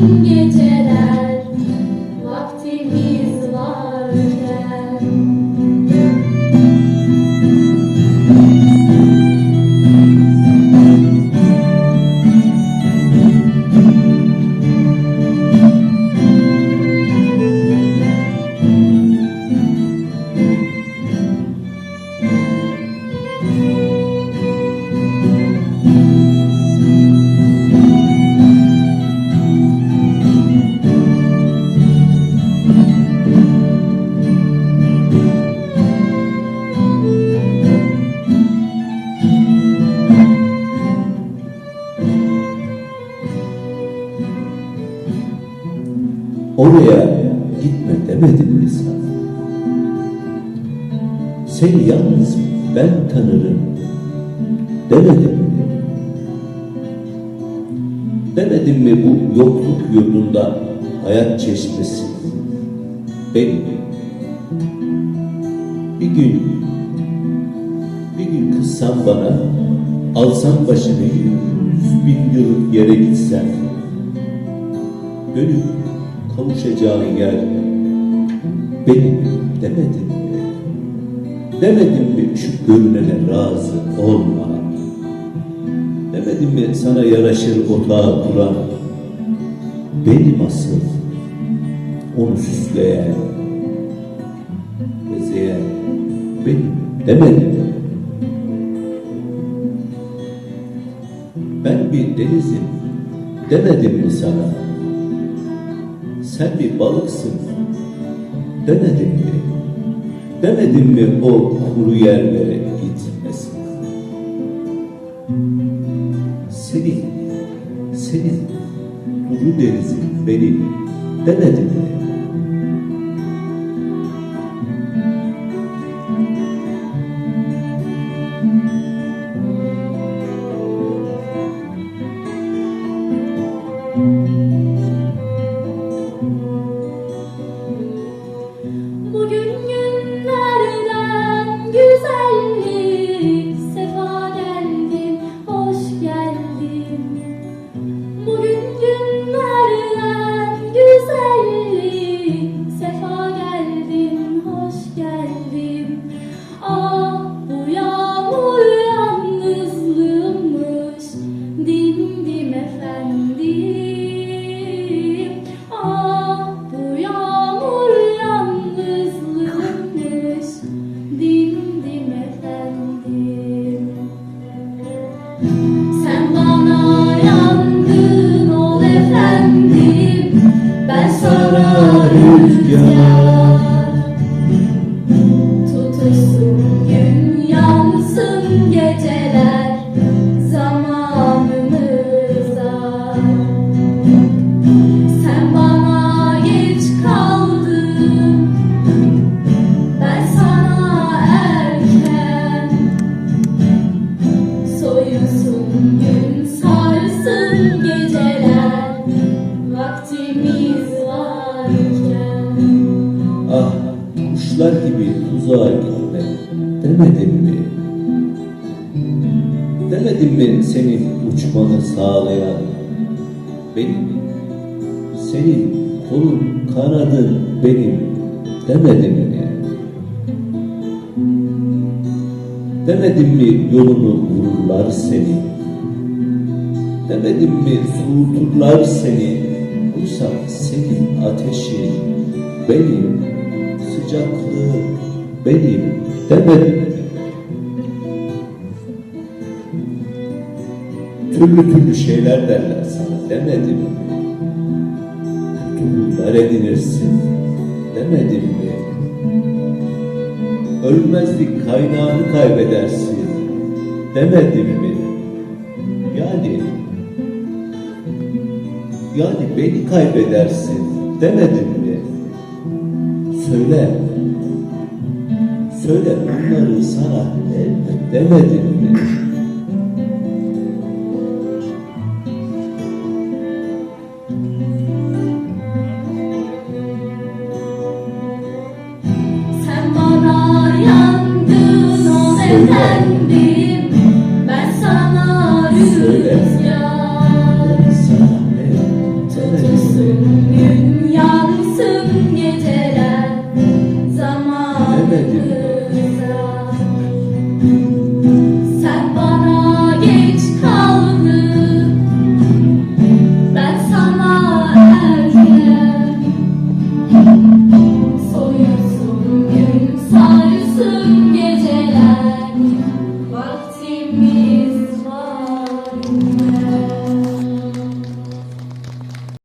Geceler Oraya gitme demedim mi sana? Seni yalnız ben tanırım demedim mi? Demedim mi bu yokluk yurdunda hayat çeşmesi benim? Bir gün, bir gün kızsan bana, alsan başını yüz bin yıllık yere gitsen, Gönül kavuşacağın yer benim demedim mi? Demedim mi şu görünene razı olma? Demedim mi sana yaraşır otağı kuran benim asıl onu süsleyen bezeyen benim demedim mi? Ben bir denizim demedim mi sana? Sen bir balıksın demedim mi? Demedim mi o kuru yerlere gitmesin? Senin, senin duru denizin benim demedim gün sarsın geceler Vaktimiz varken Ah kuşlar gibi tuzağa gitme demedim mi? Demedim mi senin uçmanı sağlayan Benim senin kolun kanadın benim demedim mi? Demedim mi yolunu vururlar seni? Demedim mi soğuturlar seni? Oysa senin ateşin benim, sıcaklığı benim demedim? Türlü türlü şeyler derler sana demedim mi? Kötülükler edinirsin demedim mi? Ölmezlik kaynağını kaybedersin demedim mi? Yani beni kaybedersin demedim mi? Söyle söyle bunları sana demedim mi? minha querida?